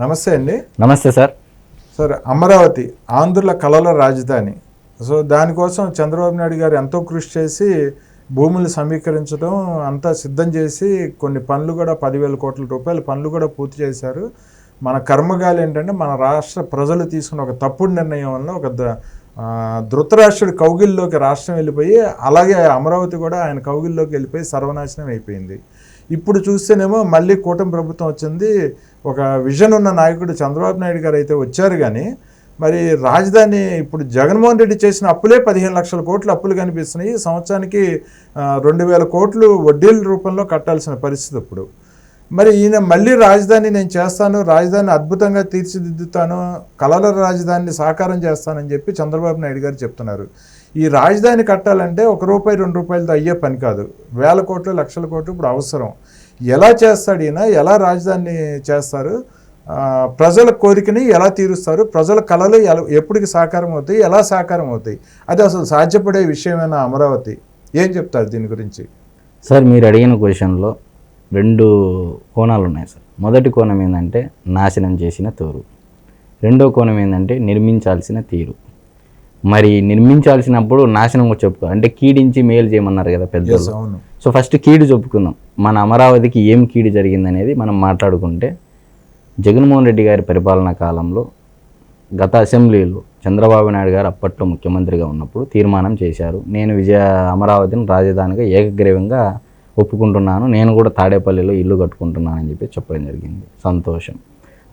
నమస్తే అండి. నమస్తే సార్. సార్ అమరావతి ఆంధ్రుల కళల రాజధాని. సో దానికోసం చంద్రబాబు నాయుడు గారు ఎంతో కృషి చేసి భూములు సమీకరించడం అంతా సిద్ధం చేసి కొన్ని పనులు కూడా పదివేల కోట్ల రూపాయల పనులు కూడా పూర్తి చేశారు. మన కర్మగాలి ఏంటంటే మన రాష్ట్ర ప్రజలు తీసుకున్న ఒక తప్పుడు నిర్ణయం వల్ల ఒక ధృతరాష్ట్రుడి కౌగిల్లోకి రాష్ట్రం వెళ్ళిపోయి అలాగే అమరావతి కూడా ఆయన కౌగిల్లోకి వెళ్ళిపోయి సర్వనాశనం అయిపోయింది. ఇప్పుడు చూస్తేనేమో మళ్ళీ కూటమి ప్రభుత్వం వచ్చింది. ఒక విజన్ ఉన్న నాయకుడు చంద్రబాబు నాయుడు గారు అయితే వచ్చారు కానీ మరి రాజధాని ఇప్పుడు జగన్మోహన్ రెడ్డి చేసిన అప్పులే పదిహేను లక్షల కోట్లు అప్పులు కనిపిస్తున్నాయి. సంవత్సరానికి రెండు వేల కోట్లు వడ్డీల రూపంలో కట్టాల్సిన పరిస్థితి ఇప్పుడు. మరి ఈయన మళ్ళీ రాజధాని నేను చేస్తాను రాజధాని అద్భుతంగా తీర్చిదిద్దుతాను కళల రాజధానిని సాకారం చేస్తానని చెప్పి చంద్రబాబు నాయుడు గారు చెప్తున్నారు. ఈ రాజధాని కట్టాలంటే ఒక రూపాయి రెండు రూపాయలతో అయ్యే పని కాదు. వేల కోట్లు లక్షల కోట్లు ఇప్పుడు అవసరం. ఎలా చేస్తాడు ఈయన? ఎలా రాజధాని చేస్తారు? ప్రజల కోరికని ఎలా తీరుస్తారు? ప్రజల కళలు ఎలా ఎప్పటికి సాకారం అవుతాయి? ఎలా సాకారం అవుతాయి? అది అసలు సాధ్యపడే విషయమైన అమరావతి? ఏం చెప్తారు దీని గురించి? సార్ మీరు అడిగిన క్వశ్చన్లో రెండు కోణాలు ఉన్నాయి సార్. మొదటి కోణం ఏంటంటే నాశనం చేసిన తోరు. రెండో కోణం ఏంటంటే నిర్మించాల్సిన తీరు. మరి నిర్మించాల్సినప్పుడు నాశనం చెప్పుకో అంటే కీడించి మేలు చేయమన్నారు కదా పెద్దలు సో ఫస్ట్ కీడు చెప్పుకుందాం. మన అమరావతికి ఏం కీడు జరిగిందనేది మనం మాట్లాడుకుంటే జగన్మోహన్ రెడ్డి గారి పరిపాలనా కాలంలో గత అసెంబ్లీలో చంద్రబాబు నాయుడు గారు అప్పట్లో ముఖ్యమంత్రిగా ఉన్నప్పుడు తీర్మానం చేశారు. నేను విజయ అమరావతిని రాజధానిగా ఏకగ్రీవంగా ఒప్పుకుంటున్నాను. నేను కూడా తాడేపల్లిలో ఇల్లు కట్టుకుంటున్నానని చెప్పి చెప్పడం జరిగింది. సంతోషం.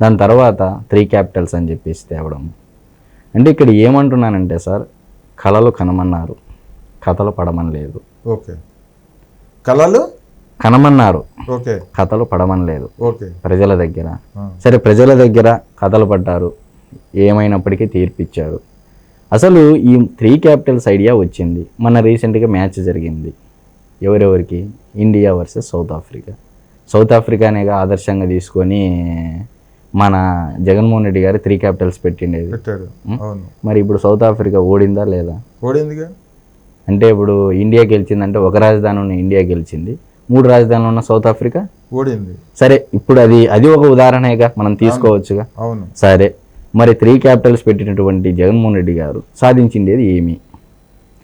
దాని తర్వాత త్రీ క్యాపిటల్స్ అని చెప్పేసి తేవడం అంటే ఇక్కడ ఏమంటున్నానంటే సార్ కళలు కనమన్నారు కథలు పడమని లేదు ఓకే. కళలు? కనమన్నారు ఓకే. కథలు పడమని లేదు ఓకే. ప్రజల దగ్గర. సరే ప్రజల దగ్గర కథలు పడ్డారు ఏమైనప్పటికీ తీర్పిచ్చారు. అసలు ఈ త్రీ క్యాపిటల్స్ ఐడియా వచ్చింది. మన రీసెంట్గా మ్యాచ్ జరిగింది. ఎవరెవరికి? India versus South Africa. South ఆఫ్రికానేగా ఆదర్శంగా తీసుకొని మన జగన్మోహన్ రెడ్డి గారు త్రీ క్యాపిటల్స్ పెట్టిండేది. అవును. మరి ఇప్పుడు సౌత్ ఆఫ్రికా ఓడిందా లేదా? ఓడిందిగా? అంటే ఇప్పుడు ఇండియా గెలిచిందంటే ఒక రాజధాని ఉన్న ఇండియా గెలిచింది. మూడు రాజధానులు ఉన్న సౌత్ ఆఫ్రికా ఓడింది. సరే ఇప్పుడు అది అది ఒక ఉదాహరణగా మనం తీసుకోవచ్చుగా. అవును. సరే మరి త్రీ క్యాపిటల్స్ పెట్టినటువంటి జగన్మోహన్ రెడ్డి గారు సాధించిండేది ఏమి?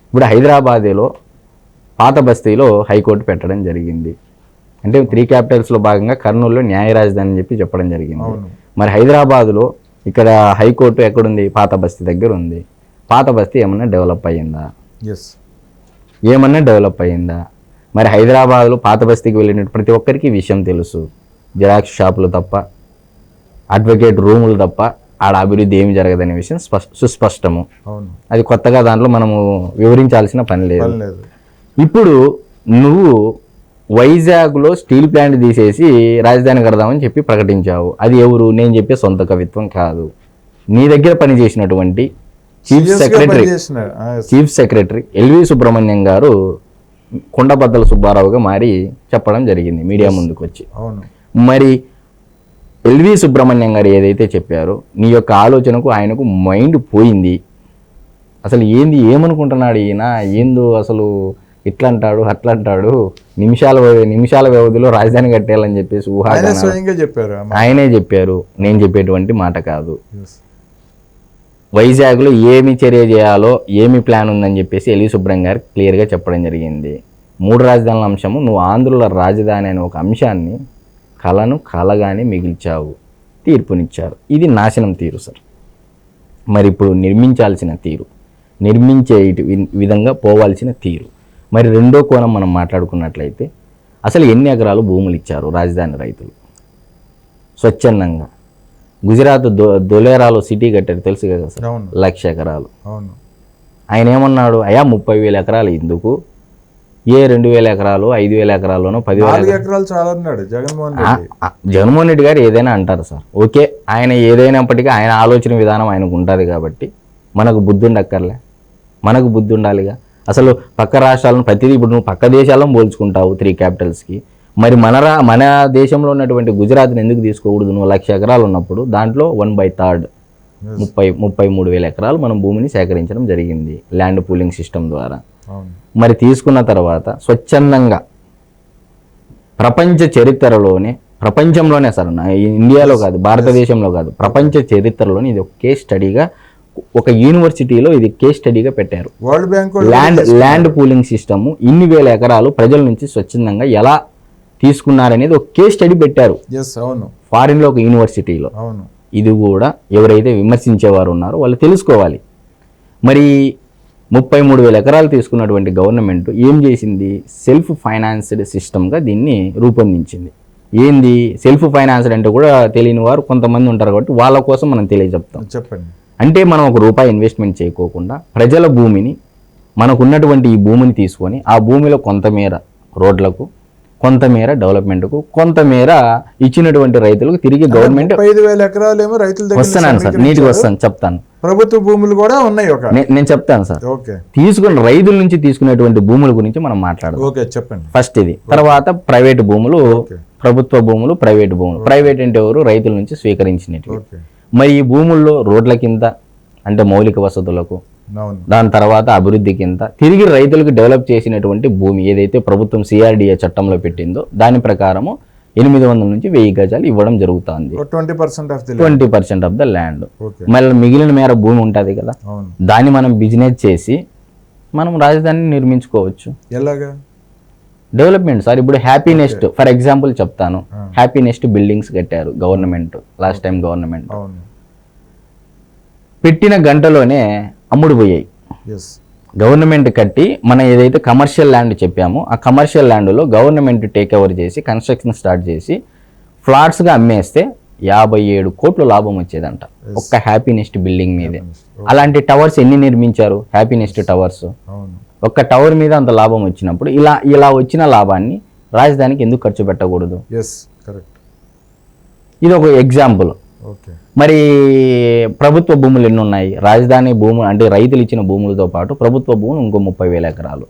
ఇప్పుడు హైదరాబాదేలో పాత బస్తీలో హైకోర్టు పెట్టడం జరిగింది. అంటే త్రీ క్యాపిటల్స్లో భాగంగా కర్నూలులో న్యాయ రాజధాని అని చెప్పి చెప్పడం జరిగింది. మరి హైదరాబాదులో ఇక్కడ హైకోర్టు ఎక్కడుంది? పాత బస్తీ దగ్గర ఉంది. పాత బస్తీ ఏమన్నా డెవలప్ అయ్యిందా? ఎస్ ఏమన్నా డెవలప్ అయ్యిందా? మరి హైదరాబాద్లో పాత బస్తీకి వెళ్ళిన ప్రతి ఒక్కరికి విషయం తెలుసు. జిరాక్స్ షాపులు తప్ప అడ్వకేట్ రూములు తప్ప ఆడ అభివృద్ధి ఏమి జరగదనే విషయం స్పష్ సుస్పష్టము. అది కొత్తగా దాంట్లో మనము వివరించాల్సిన పని లేదు. ఇప్పుడు నువ్వు వైజాగ్లో స్టీల్ ప్లాంట్ తీసేసి రాజధాని కడదామని చెప్పి ప్రకటించావు. అది ఎవరు? నేను చెప్పే సొంత కవిత్వం కాదు. నీ దగ్గర పనిచేసినటువంటి chief secretary. Chief secretary L V Subrahmanyam garu కొండబద్దల సుబ్బారావుగా మారి చెప్పడం జరిగింది మీడియా ముందుకు వచ్చి అవును. మరి ఎల్వి సుబ్రహ్మణ్యం గారు ఏదైతే చెప్పారో నీ యొక్క ఆలోచనకు ఆయనకు మైండ్ పోయింది. అసలు ఏంది? ఏమనుకుంటున్నాడు ఈయన? ఏందో అసలు ఇట్లా అంటాడు అట్లా అంటాడు నిమిషాల నిమిషాల వ్యవధిలో రాజధాని కట్టేయాలని చెప్పేసి స్వయంగా చెప్పారు. ఆయనే చెప్పారు నేను చెప్పేటువంటి మాట కాదు. వైజాగ్లో ఏమి చర్య చేయాలో ఏమి ప్లాన్ ఉందని చెప్పేసి ఎలి సుబ్రహ్మణ్యం గారు క్లియర్గా చెప్పడం జరిగింది. మూడు రాజధానుల అంశము నువ్వు ఆంధ్రుల రాజధాని అనే ఒక అంశాన్ని కళను కలగానే మిగిల్చావు తీర్పునిచ్చారు. ఇది నాశనం తీరు సార్. మరి ఇప్పుడు నిర్మించాల్సిన తీరు నిర్మించే విధంగా పోవాల్సిన తీరు. మరి రెండో కోణం మనం మాట్లాడుకున్నట్లయితే అసలు ఎన్ని ఎకరాలు భూములు ఇచ్చారు రాజధాని రైతులు? స్వచ్ఛందంగా. గుజరాత్ దొ దొలేరాలో సిటీ కట్టారు తెలుసు కదా సార్? లక్ష ఎకరాలు. అవును. ఆయన ఏమన్నాడు? అయా ముప్పై వేల ఎకరాలు ఎందుకు? ఏ రెండు వేల ఎకరాలు ఐదు వేల ఎకరాల్లోనో పదివేల నాలుగు ఎకరాలు? చాలా అన్నాడు జగన్మోహన్ రెడ్డి. జగన్మోహన్ రెడ్డి గారు ఏదైనా అంటారు సార్. ఓకే ఆయన ఏదైనప్పటికీ ఆయన ఆలోచన విధానం ఆయనకు ఉంటుంది కాబట్టి మనకు బుద్ధి ఉండక్కర్లే. మనకు బుద్ధి ఉండాలిగా. అసలు పక్క రాష్ట్రాలను ప్రతిదీ ఇప్పుడు నువ్వు పక్క దేశాలను పోల్చుకుంటావు త్రీ క్యాపిటల్స్కి మరి మన రా మన దేశంలో ఉన్నటువంటి గుజరాత్ని ఎందుకు తీసుకోకూడదు? నువ్వు లక్ష ఎకరాలు ఉన్నప్పుడు దాంట్లో వన్ బై థర్డ్ ముప్పై ముప్పై మూడు వేల ఎకరాలు మనం భూమిని సేకరించడం జరిగింది ల్యాండ్ పూలింగ్ సిస్టమ్ ద్వారా. మరి తీసుకున్న తర్వాత స్వచ్ఛందంగా ప్రపంచ చరిత్రలోనే ప్రపంచంలోనే సార్ నా- ఇండియాలో కాదు భారతదేశంలో కాదు ప్రపంచ చరిత్రలోనే ఇది ఒక కేస్ స్టడీగా ఒక యూనివర్సిటీలో ఇది కేస్ స్టడీగా పెట్టారు. World bank land land pooling system ఇన్ని వేల ఎకరాలు ప్రజల నుంచి స్వచ్ఛందంగా ఎలా తీసుకున్నారనేది ఒక కేస్ స్టడీ పెట్టారు. అవును. ఫారిన్లో ఒక యూనివర్సిటీలో. అవును. ఇది కూడా ఎవరైతే విమర్శించేవారు ఉన్నారో వాళ్ళు తెలుసుకోవాలి. మరి ముప్పై మూడు వేల ఎకరాలు తీసుకున్నటువంటి గవర్నమెంట్ ఏం చేసింది? సెల్ఫ్ ఫైనాన్స్డ్ సిస్టమ్గా దీన్ని రూపొందించింది. ఏంది? సెల్ఫ్ ఫైనాన్స్డ్ అంటే కూడా తెలియని వారు కొంతమంది ఉంటారు కాబట్టి వాళ్ళ కోసం మనం తెలియజెప్తాం. చెప్పండి. అంటే మనం ఒక రూపాయి ఇన్వెస్ట్మెంట్ చేయకోకుండా ప్రజల భూమిని మనకున్నటువంటి ఈ భూమిని తీసుకొని ఆ భూమిలో కొంతమేర రోడ్లకు కొంతమేర డెవలప్మెంట్కు కొంతమేర ఇచ్చినటువంటి రైతులకు తిరిగి గవర్నమెంట్ ఐదు వేల ఎకరాలు ఏమో రైతుల వస్తున్నాను సార్ నీట్గా వస్తాను చెప్తాను. ప్రభుత్వ భూములు కూడా ఉన్నాయి ఒక. నేను చెప్తాను సార్. ఓకే. తీసుకున్న రైతుల నుంచి తీసుకునేటువంటి భూముల గురించి మనం మాట్లాడదాం. ఓకే చెప్పండి. ఫస్ట్ ఇది. తర్వాత ప్రైవేట్ భూములు ప్రభుత్వ భూములు ప్రైవేట్ భూములు. ప్రైవేట్ అంటే ఎవరు? రైతుల నుంచి స్వీకరించినట్టు మరి ఈ భూముల్లో రోడ్ల కింద అంటే మౌలిక వసతులకు దాని తర్వాత అభివృద్ధి కింద తిరిగి రైతులకు డెవలప్ చేసినటువంటి భూమి ఏదైతే ప్రభుత్వం సిఆర్డిఏ చట్టంలో పెట్టిందో దాని ప్రకారము ఎనిమిది వందల నుంచి వెయ్యి గజాలు ఇవ్వడం జరుగుతుంది. Twenty percent of the twenty percent of the land. మళ్ళీ మిగిలిన మేర భూమి ఉంటుంది కదా దాన్ని మనం బిజినెస్ చేసి మనం రాజధానిని నిర్మించుకోవచ్చు. ఎలాగా? డెవలప్మెంట్ సార్ ఇప్పుడు హ్యాపీ నెస్ట్ ఫర్ ఎగ్జాంపుల్ చెప్తాను. హ్యాపీ నెస్ట్ బిల్డింగ్స్ కట్టారు గవర్నమెంట్ లాస్ట్ టైం గవర్నమెంట్. పెట్టిన గంటలోనే అమ్ముడు పోయాయి. గవర్నమెంట్ కట్టి మనం ఏదైతే కమర్షియల్ ల్యాండ్ చెప్పామో ఆ కమర్షియల్ ల్యాండ్లో గవర్నమెంట్ టేక్ ఓవర్ చేసి కన్స్ట్రక్షన్ స్టార్ట్ చేసి ఫ్లాట్స్గా అమ్మేస్తే యాభై ఏడు కోట్లు లాభం వచ్చేదంట. ఒక్క హ్యాపీనెస్ట్ బిల్డింగ్ మీదే. అలాంటి టవర్స్ ఎన్ని నిర్మించారు? Happy nest towers. అవును. ఒక్క టవర్ మీద అంత లాభం వచ్చినప్పుడు ఇలా ఇలా వచ్చిన లాభాన్ని రాజధానికి ఎందుకు ఖర్చు పెట్టకూడదు? ఎస్ కరెక్ట్ ఇది ఒక ఎగ్జాంపుల్ ఓకే మరి ప్రభుత్వ భూములు ఎన్ని ఉన్నాయి? రాజధాని భూములు అంటే రైతులు ఇచ్చిన భూములతో పాటు ప్రభుత్వ భూములు ఇంకో ముప్పై వేల ఎకరాలు.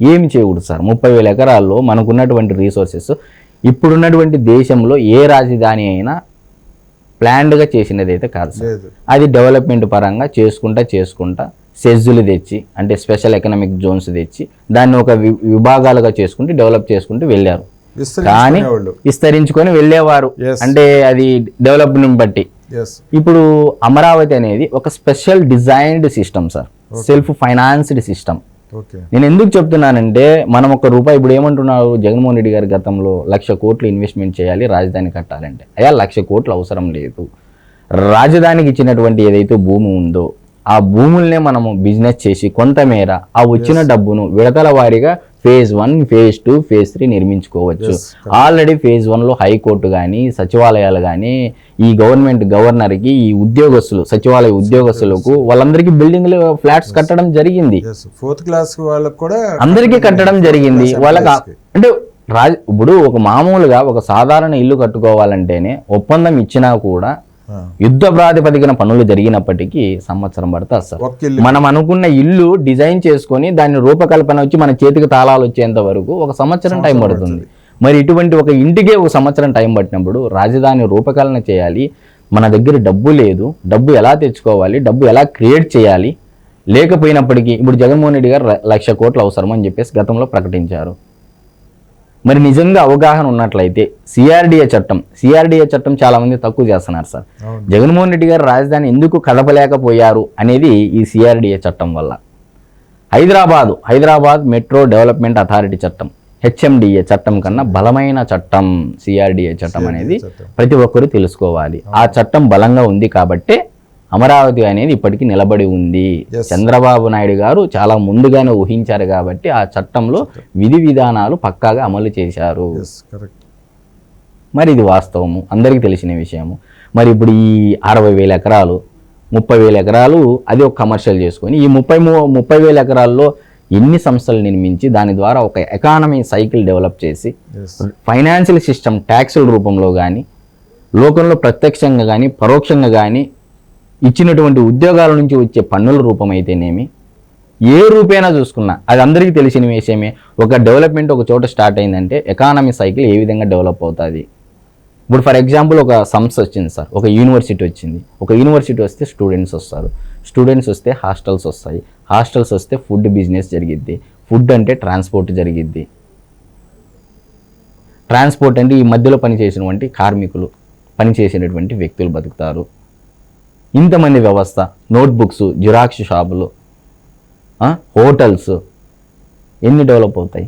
ఏమి చేయకూడదు సార్? ముప్పై వేల ఎకరాల్లో మనకున్నటువంటి రీసోర్సెస్ ఇప్పుడున్నటువంటి దేశంలో ఏ రాజధాని అయినా ప్లాన్డ్గా చేసినది అయితే కాదు సార్. అది డెవలప్మెంట్ పరంగా చేసుకుంటా చేసుకుంటా సెజ్జులు తెచ్చి అంటే స్పెషల్ ఎకనామిక్ జోన్స్ తెచ్చి దాన్ని ఒక విభాగాలుగా చేసుకుంటూ డెవలప్ చేసుకుంటూ వెళ్ళారు. కానీ విస్తరించుకొని వెళ్ళేవారు. అంటే అది డెవలప్మెంట్ బట్టి. ఇప్పుడు అమరావతి అనేది ఒక special designed system sir. Self financed system. నేను ఎందుకు చెప్తున్నానంటే మనం ఒక రూపాయి ఇప్పుడు ఏమంటున్నారు జగన్మోహన్ రెడ్డి గారి గతంలో లక్ష కోట్లు ఇన్వెస్ట్మెంట్ చేయాలి రాజధాని కట్టాలంటే. అయ్యా లక్ష కోట్లు అవసరం లేదు. రాజధానికి ఇచ్చినటువంటి ఏదైతే భూమి ఉందో ఆ భూముల్నే మనము బిజినెస్ చేసి కొంతమేర ఆ వచ్చిన డబ్బును విడతల వారీగా phase one phase two phase three నిర్మించుకోవచ్చు. Already phase వన్లో హైకోర్టు కానీ సచివాలయాలు కానీ ఈ గవర్నమెంట్ గవర్నర్కి ఈ ఉద్యోగస్తులు సచివాలయ ఉద్యోగస్తులకు వాళ్ళందరికీ బిల్డింగ్లు ఫ్లాట్స్ కట్టడం జరిగింది. ఫోర్త్ క్లాస్ వాళ్ళకి కూడా అందరికీ కట్టడం జరిగింది. వాళ్ళకి. అంటే రాజ ఇప్పుడు ఒక మామూలుగా ఒక సాధారణ ఇల్లు కట్టుకోవాలంటేనే ఒప్పందం ఇచ్చినా కూడా యుద్ధ ప్రాతిపదికన పనులు జరిగినప్పటికీ సంవత్సరం పడుతుంది సార్. మనం అనుకున్న ఇల్లు డిజైన్ చేసుకొని దాని రూపకల్పన వచ్చి మన చేతికి తాళాలు వచ్చేంత వరకు ఒక సంవత్సరం టైం పడుతుంది. మరి ఇటువంటి ఒక ఇంటికే ఒక సంవత్సరం టైం పట్టినప్పుడు రాజధాని రూపకల్పన చేయాలి మన దగ్గర డబ్బు లేదు డబ్బు ఎలా తెచ్చుకోవాలి డబ్బు ఎలా క్రియేట్ చేయాలి లేకపోయినప్పటికీ ఇప్పుడు జగన్మోహన్ రెడ్డి గారు లక్ష కోట్లు అవసరం అని చెప్పేసి గతంలో ప్రకటించారు. మరి నిజంగా అవగాహన ఉన్నట్లయితే సిఆర్డిఏ చట్టం సిఆర్డిఏ చట్టం చాలా మంది తక్కువ చేస్తున్నారు సార్. జగన్మోహన్ రెడ్డి గారు రాజధాని ఎందుకు కదపలేకపోయారు అనేది ఈ సిఆర్డిఏ చట్టం వల్ల. Hyderabad Hyderabad metro development authority చట్టం హెచ్ఎండిఏ చట్టం కన్నా బలమైన చట్టం సిఆర్డిఏ చట్టం అనేది. ప్రతి ఒక్కరూ తెలుసుకోవాలి. ఆ చట్టం బలంగా ఉంది కాబట్టే అమరావతి అనేది ఇప్పటికీ నిలబడి ఉంది. చంద్రబాబు నాయుడు గారు చాలా ముందుగానే ఊహించారు కాబట్టి ఆ చట్టంలో విధి విధానాలు పక్కాగా అమలు చేశారు. మరి ఇది వాస్తవము. అందరికీ తెలిసిన విషయము. మరి ఇప్పుడు ఈ అరవై వేల ఎకరాలు ముప్పై వేల ఎకరాలు అది ఒక కమర్షియల్ చేసుకొని ఈ ముప్పై ముప్పై వేల ఎకరాల్లో ఎన్ని సంస్థలు నిర్మించి దాని ద్వారా ఒక ఎకానమీ సైకిల్ డెవలప్ చేసి ఫైనాన్షియల్ సిస్టమ్ ట్యాక్సుల రూపంలో కానీ లోకంలో ప్రత్యక్షంగా కానీ పరోక్షంగా కానీ ఇచ్చినటువంటి ఉద్యోగాల నుంచి వచ్చే పన్నుల రూపం అయితేనేమి ఏ రూపేనా చూసుకున్నా అది అందరికీ తెలిసిన విషయమే. ఒక డెవలప్మెంట్ ఒక చోట స్టార్ట్ అయిందంటే ఎకానమీ సైకిల్ ఏ విధంగా డెవలప్ అవుతుంది? ఇప్పుడు ఫర్ ఎగ్జాంపుల్ ఒక సంస్థ వచ్చింది సార్ ఒక యూనివర్సిటీ వచ్చింది. ఒక యూనివర్సిటీ వస్తే స్టూడెంట్స్ వస్తారు. స్టూడెంట్స్ వస్తే హాస్టల్స్ వస్తాయి. హాస్టల్స్ వస్తే ఫుడ్ బిజినెస్ జరిగిద్ది. ఫుడ్ అంటే ట్రాన్స్పోర్ట్ జరిగిద్ది. ట్రాన్స్పోర్ట్ అంటే ఈ మధ్యలో పనిచేసినటువంటి కార్మికులు పనిచేసినటువంటి వ్యక్తులు బతుకుతారు. ఇంతమంది వ్యవస్థ నోట్బుక్స్ జిరాక్స్ షాపులు హోటల్స్ ఎన్ని డెవలప్ అవుతాయి?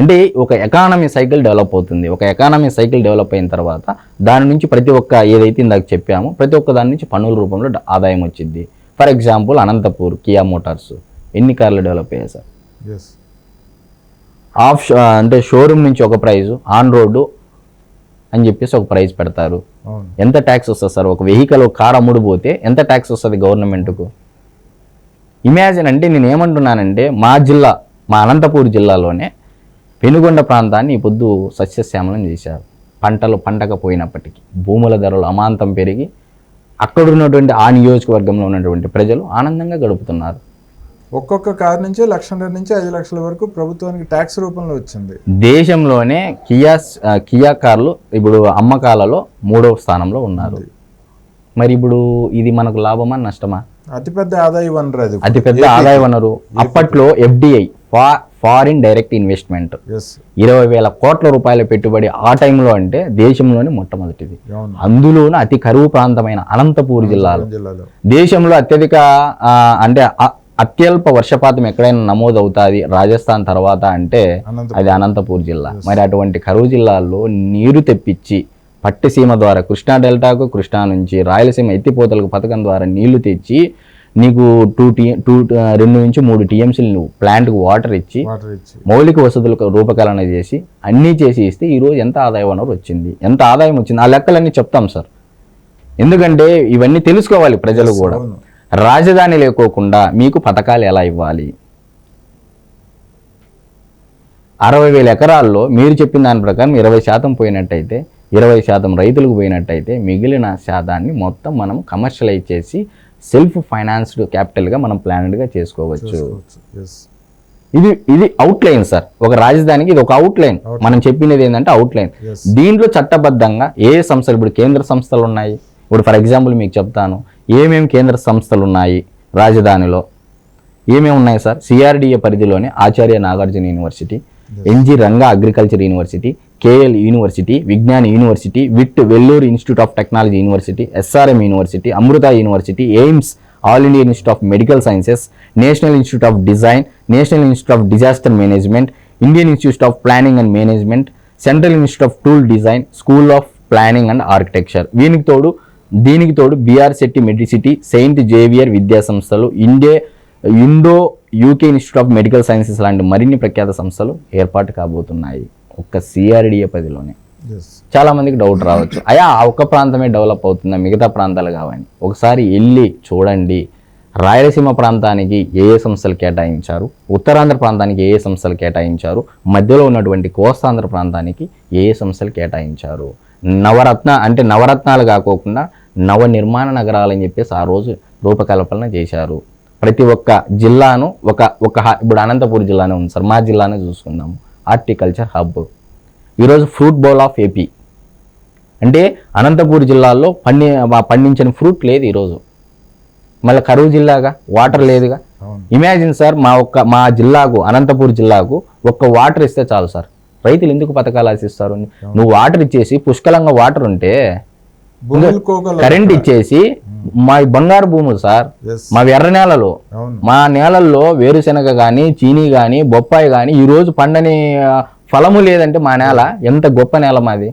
అంటే ఒక ఎకానమీ సైకిల్ డెవలప్ అవుతుంది. ఒక ఎకానమీ సైకిల్ డెవలప్ అయిన తర్వాత దాని నుంచి ప్రతి ఒక్క ఏదైతే ఇందాక చెప్పామో ప్రతి ఒక్క దాని నుంచి పన్నుల రూపంలో ఆదాయం వచ్చింది for example Anantapur Kia Motors ఎన్ని కార్లు డెవలప్ అయ్యాయి సార్? ఆఫ్ అంటే షోరూమ్ నుంచి ఒక ప్రైజు ఆన్ రోడ్డు అని చెప్పేసి ఒక ప్రైజ్ పెడతారు. ఎంత ట్యాక్స్ వస్తుంది సార్? ఒక వెహికల్ ఒక కార్ అమ్ముడు పోతే ఎంత ట్యాక్స్ వస్తుంది గవర్నమెంట్కు? ఇమాజిన్ అంటే నేను ఏమంటున్నానంటే మా జిల్లా మా అనంతపూర్ జిల్లాలోనే పెనుగొండ ప్రాంతాన్ని ఈ పొద్దు సస్యశ్యామలం చేశారు. పంటలు పండకపోయినప్పటికీ భూముల ధరలు అమాంతం పెరిగి అక్కడ ఉన్నటువంటి ఆ నియోజకవర్గంలో ఉన్నటువంటి ప్రజలు ఆనందంగా గడుపుతున్నారు. ఒక్కొక్క కార్ నుంచి లక్షన్నర నుంచి ఐదు లక్షల వరకు ప్రభుత్వానికి ట్యాక్స్ రూపంలో వచ్చింది. దేశంలోనే కియా కియా కార్లు ఇప్పుడు అమ్మకాలలో మూడవ స్థానంలో ఉన్నారు. మరి ఇప్పుడు ఇది మనకు లాభమా నష్టమా? అతిపెద్ద ఆదాయ వనరు అది అతిపెద్ద ఆదాయ వనరు. అప్పట్లో ఎఫ్డిఐ ఫా ఫారిన్ డైరెక్ట్ ఇన్వెస్ట్మెంట్. ఇరవై వేల కోట్ల రూపాయల పెట్టుబడి ఆ టైంలో అంటే దేశంలోనే మొట్టమొదటిది. అందులోనూ అతి కరువు ప్రాంతమైన అనంతపూర్ జిల్లాలో. దేశంలో అత్యధిక అంటే అత్యల్ప వర్షపాతం ఎక్కడైనా నమోదు అవుతుంది రాజస్థాన్ తర్వాత అంటే అది అనంతపూర్ జిల్లా. మరి అటువంటి కరువు జిల్లాల్లో నీరు తెప్పించి పట్టిసీమ ద్వారా కృష్ణా డెల్టాకు కృష్ణా నుంచి రాయలసీమ ఎత్తిపోతలకు పథకం ద్వారా నీళ్ళు తెచ్చి నీకు టూ టీ టూ రెండు నుంచి మూడు టీఎంసీలు నువ్వు ప్లాంట్కి వాటర్ ఇచ్చి మౌలిక వసతులకు రూపకల్పన చేసి అన్నీ చేసి ఇస్తే ఈరోజు ఎంత ఆదాయ వనరు వచ్చింది. ఎంత ఆదాయం వచ్చింది? ఆ లెక్కలన్నీ చెప్తాం సార్. ఎందుకంటే ఇవన్నీ తెలుసుకోవాలి ప్రజలు కూడా. రాజధాని లేకోకుండా మీకు పథకాలు ఎలా ఇవ్వాలి? అరవై వేల ఎకరాల్లో మీరు చెప్పిన దాని ప్రకారం ఇరవై శాతం పోయినట్టయితే ఇరవై శాతం రైతులకు పోయినట్టయితే మిగిలిన శాతాన్ని మొత్తం మనం కమర్షియలైజ్ చేసి సెల్ఫ్ ఫైనాన్స్డ్ క్యాపిటల్గా మనం ప్లానెడ్గా చేసుకోవచ్చు. ఇది ఇది అవుట్లైన్ సార్ ఒక రాజధానికి ఇది ఒక అవుట్లైన్ మనం చెప్పినది ఏంటంటే అవుట్లైన్ దీంట్లో చట్టబద్ధంగా ఏ ఏ సంస్థలు ఇప్పుడు కేంద్ర సంస్థలు ఉన్నాయి? ఇప్పుడు ఫర్ ఎగ్జాంపుల్ మీకు చెప్తాను. ఏమేమి కేంద్ర సంస్థలు ఉన్నాయి రాజధానిలో? ఏమేమి ఉన్నాయి సార్? సిఆర్డిఏ పరిధిలోనే Acharya Nagarjuna university NG Ranga agriculture university KL university Vignan university VIT Vellore institute of technology university SRM university Amrita university AIIMS all India institute of medical sciences national institute of design national institute of disaster management Indian institute of planning and management central institute of tool design school of planning and architecture. దీనికి తోడు దీనికి తోడు BR Shetty medicity Saint Xavier విద్యా సంస్థలు ఇండే Indo UK institute of medical sciences లాంటి మరిన్ని ప్రఖ్యాత సంస్థలు ఏర్పాటు కాబోతున్నాయి. ఒక్క సిఆర్డిఏ పదిలోనే ఎస్ చాలా మందికి డౌట్ రావచ్చు. అయ్యా ఆ ఒక్క ప్రాంతమే డెవలప్ అవుతుందా? మిగతా ప్రాంతాలు కావని ఒకసారి వెళ్ళి చూడండి. రాయలసీమ ప్రాంతానికి ఏ ఏ సంస్థలు కేటాయించారు? ఉత్తరాంధ్ర ప్రాంతానికి ఏ ఏ సంస్థలు కేటాయించారు? మధ్యలో ఉన్నటువంటి కోస్తాంధ్ర ప్రాంతానికి ఏ ఏ సంస్థలు కేటాయించారు? నవరత్న అంటే నవరత్నాలు కాకోకుండా నవ నిర్మాణ నగరాలు అని చెప్పేసి ఆ రోజు రూపకల్పన చేశారు. ప్రతి ఒక్క జిల్లాను ఒక ఒక ఇప్పుడు అనంతపూర్ జిల్లానే ఉంది సార్ మా జిల్లానే చూసుకుందాము. Horticulture hub. ఈరోజు ఫ్రూట్ బౌల్ ఆఫ్ ఏపీ. అంటే అనంతపూర్ జిల్లాలో పండి పండించిన ఫ్రూట్ లేదు ఈరోజు. మళ్ళీ కరువు జిల్లాగా వాటర్ లేదుగా. ఇమాజిన్ సార్ మా ఒక్క మా జిల్లాకు అనంతపూర్ జిల్లాకు ఒక్క వాటర్ ఇస్తే చాలు సార్ రైతులు ఎందుకు పథకాలు ఆశిస్తారు? నువ్వు వాటర్ ఇచ్చేసి పుష్కలంగా వాటర్ ఉంటే కరెంట్ ఇచ్చేసి మా బంగారు భూములు సార్ మా ఎర్ర నేలలు మా నేలల్లో వేరుశెనగ కానీ చీనీ కానీ బొప్పాయి కానీ ఈరోజు పండని ఫలము లేదంటే మా నేల ఎంత గొప్ప నేల మాది.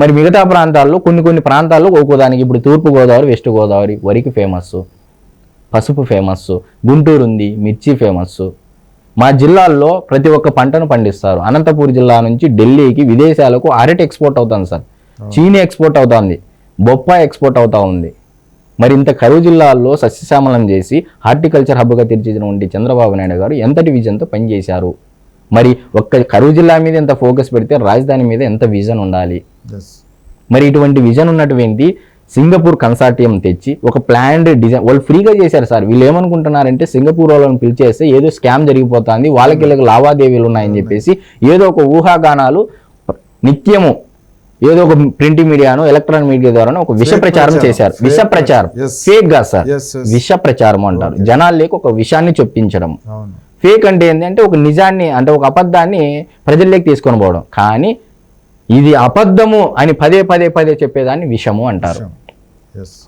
మరి మిగతా ప్రాంతాల్లో కొన్ని కొన్ని ప్రాంతాల్లో ఒక్కోదానికి ఇప్పుడు తూర్పు గోదావరి వెస్ట్ గోదావరి వరికి ఫేమస్ పసుపు ఫేమస్ గుంటూరు ఉంది మిర్చి ఫేమస్ మా జిల్లాల్లో ప్రతి ఒక్క పంటను పండిస్తారు. అనంతపూర్ జిల్లా నుంచి ఢిల్లీకి విదేశాలకు అరటి ఎక్స్పోర్ట్ అవుతుంది సార్. చీనీ ఎక్స్పోర్ట్ అవుతుంది. బొప్పాయి ఎక్స్పోర్ట్ అవుతా ఉంది. మరి ఇంత కరువు జిల్లాల్లో సస్యశ్యామలం చేసి హార్టికల్చర్ హబ్గా తీర్చిదినటువంటి చంద్రబాబు నాయుడు గారు ఎంతటి విజన్తో పనిచేశారు? మరి ఒక్క కరువు జిల్లా మీద ఎంత ఫోకస్ పెడితే రాజధాని మీద ఎంత విజన్ ఉండాలి? మరి ఇటువంటి విజన్ ఉన్నటువంటి సింగపూర్ కన్సార్టియం తెచ్చి ఒక ప్లాన్డ్ డిజైన్ వాళ్ళు ఫ్రీగా చేశారు సార్. వీళ్ళు ఏమనుకుంటున్నారంటే సింగపూర్ వాళ్ళని పిలిచేస్తే ఏదో స్కామ్ జరిగిపోతుంది వాళ్ళకి వీళ్ళకి లావాదేవీలు ఉన్నాయని చెప్పేసి ఏదో ఒక ఊహాగానాలు నిత్యము ఏదో ఒక ప్రింట్ మీడియాను ఎలక్ట్రానిక్ మీడియా ద్వారా ఒక విష ప్రచారం. చేశారు. విష ప్రచారం. ఫేక్గా సార్. విష ప్రచారం అంటారు. జనాల్లోకి ఒక విషాన్ని చొప్పించడం. ఫేక్ అంటే ఏంటి అంటే ఒక నిజాన్ని అంటే ఒక అబద్ధాన్ని ప్రజల్లోకి తీసుకొని పోవడం. కానీ ఇది అబద్ధము అని పదే పదే పదే చెప్పేదాన్ని విషము అంటారు.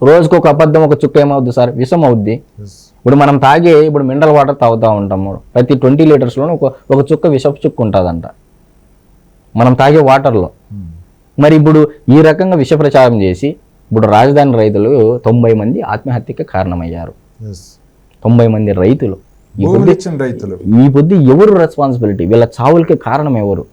రోజుకు ఒక అబద్ధం ఒక చుక్క ఏమవుద్ది సార్? విషం అవుద్ది ఇప్పుడు మనం తాగే ఇప్పుడు మినరల్ వాటర్ తాగుతూ ఉంటాము ప్రతి ట్వంటీ లీటర్స్లోనూ ఒక ఒక చుక్క విషపు చుక్క ఉంటుందంట. మనం తాగే వాటర్లో. మరి ఇప్పుడు ఈ రకంగా విష ప్రచారం చేసి ఇప్పుడు రాజధాని రైతులు తొంభై మంది ఆత్మహత్యకి కారణమయ్యారు. తొంభై మంది రైతులు. ఈ పొద్దు ఎవరు రెస్పాన్సిబిలిటీ వీళ్ళ చావులకి కారణం ఎవరు?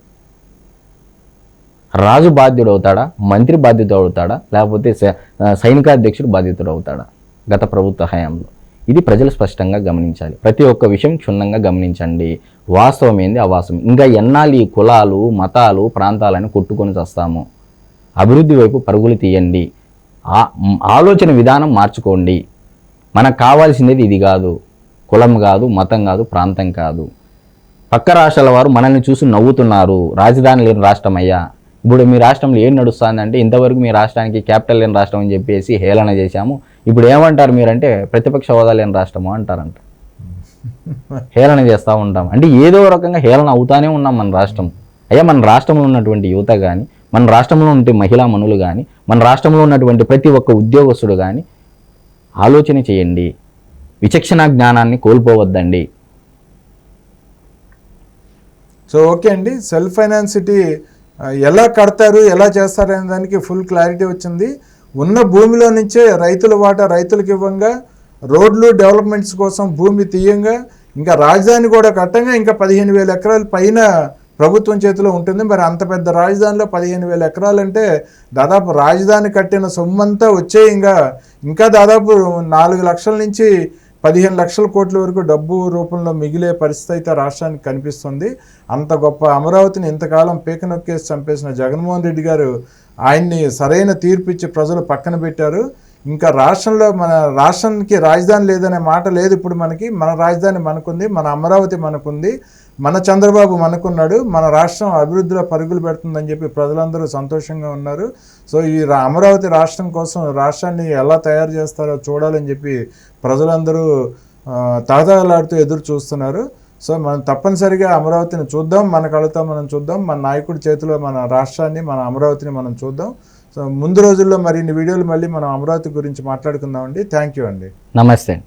రాజు బాధ్యుడు అవుతాడా మంత్రి బాధ్యత అవుతాడా లేకపోతే సై- సైనికాధ్యక్షుడు బాధ్యతుడు అవుతాడా గత ప్రభుత్వ హయాంలో. ఇది ప్రజలు స్పష్టంగా గమనించాలి. ప్రతి ఒక్క విషయం క్షుణ్ణంగా గమనించండి. వాస్తవం ఏంది? అవాస్తవం. ఇంకా ఎన్నాళ్ళు ఈ కులాలు మతాలు ప్రాంతాలను కొట్టుకొని వస్తాము అభివృద్ధి వైపు పరుగులు తీయండి. ఆలోచన విధానం మార్చుకోండి. మనకు కావాల్సినది ఇది కాదు. కులం కాదు మతం కాదు ప్రాంతం కాదు. పక్క రాష్ట్రాల వారు మనల్ని చూసి నవ్వుతున్నారు. రాజధాని లేని రాష్ట్రం అయ్యా ఇప్పుడు మీ రాష్ట్రంలో ఏం నడుస్తుందంటే ఇంతవరకు మీ రాష్ట్రానికి క్యాపిటల్ లేని రాష్ట్రం అని చెప్పేసి హేళన చేశాము. ఇప్పుడు ఏమంటారు మీరంటే ప్రతిపక్ష హోదా లేని రాష్ట్రము అంటారంట. హేళన చేస్తూ ఉంటాం. అంటే ఏదో రకంగా హేళన అవుతానే ఉన్నాం మన రాష్ట్రం. అయ్యా మన రాష్ట్రంలో ఉన్నటువంటి యువత కానీ మన రాష్ట్రంలో ఉండే మహిళా మనులు కానీ మన రాష్ట్రంలో ఉన్నటువంటి ప్రతి ఒక్క ఉద్యోగస్తుడు కానీ ఆలోచన చేయండి. విచక్షణ జ్ఞానాన్ని కోల్పోవద్దండి. సో ఓకే అండి. సెల్ఫ్ ఫైనాన్సిటీ ఎలా కడతారు ఎలా చేస్తారు అనే దానికి ఫుల్ క్లారిటీ వచ్చింది. ఉన్న భూమిలో నుంచే రైతుల వాటా రైతులకు ఇవ్వంగా రోడ్లు డెవలప్మెంట్స్ కోసం భూమి తీయంగా ఇంకా రాజధాని కూడా కట్టంగా ఇంకా పదిహేను వేల ఎకరాల పైన ప్రభుత్వం చేతిలో ఉంటుంది. మరి అంత పెద్ద రాజధానిలో పదిహేను వేల ఎకరాలంటే దాదాపు రాజధాని కట్టిన సొమ్మంతా వచ్చే ఇంకా ఇంకా దాదాపు నాలుగు లక్షల నుంచి పదిహేను లక్షల కోట్ల వరకు డబ్బు రూపంలో మిగిలే పరిస్థితి అయితే రాష్ట్రానికి కనిపిస్తుంది. అంత గొప్ప అమరావతిని ఇంతకాలం పీక నొక్కేసి చంపేసిన జగన్మోహన్ రెడ్డి గారు ఆయన్ని సరైన తీర్పు ఇచ్చి ప్రజలు పక్కన పెట్టారు. ఇంకా రాష్ట్రంలో మన రాష్ట్రానికి రాజధాని లేదనే మాట లేదు ఇప్పుడు మనకి. మన రాజధాని మనకుంది మన అమరావతి మనకుంది. మన చంద్రబాబు మనకున్నాడు మన రాష్ట్రం అభివృద్ధిలో పరుగులు పెడుతుందని చెప్పి ప్రజలందరూ సంతోషంగా ఉన్నారు. సో ఈ రా- అమరావతి రాష్ట్రం కోసం రాష్ట్రాన్ని ఎలా తయారు చేస్తారో చూడాలని చెప్పి ప్రజలందరూ ఆ, ఎదురు చూస్తున్నారు. సో మనం తప్పనిసరిగా అమరావతిని చూద్దాం మన కళతో మనం చూద్దాం మన నాయకుడి చేతిలో మన రాష్ట్రాన్ని మన అమరావతిని మనం చూద్దాం. సో ముందు రోజుల్లో మరిన్ని వీడియోలు మళ్ళీ మనం అమరావతి గురించి మాట్లాడుకుందామండి. థ్యాంక్ యూ అండి. నమస్తే అండి.